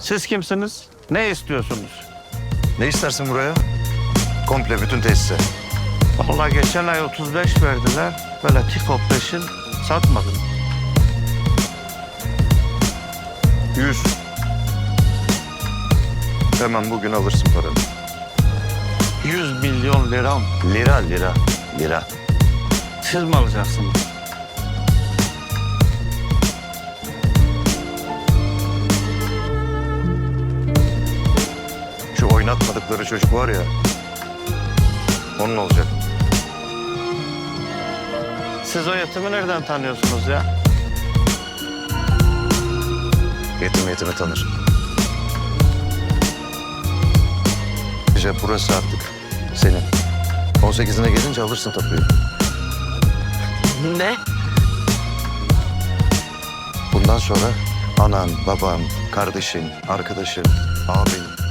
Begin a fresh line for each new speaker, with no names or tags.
Siz kimsiniz? Ne istiyorsunuz?
Ne istersin buraya? Komple bütün tesise.
Vallahi geçen ay 35 verdiler. Böyle tik peşin satmadım.
100. Hemen bugün alırsın paranı.
100 milyon liram.
Lira lira lira.
Siz mi alacaksınız?
Oynatmadıkları çocuk var ya. Onun olacak.
Siz o yetimi nereden tanıyorsunuz ya?
Yetim yetimi tanır. Ayrıca burası artık senin. 18'ine gelince alırsın tapuyu.
Ne?
Bundan sonra anan, baban, kardeşin, arkadaşın, abin,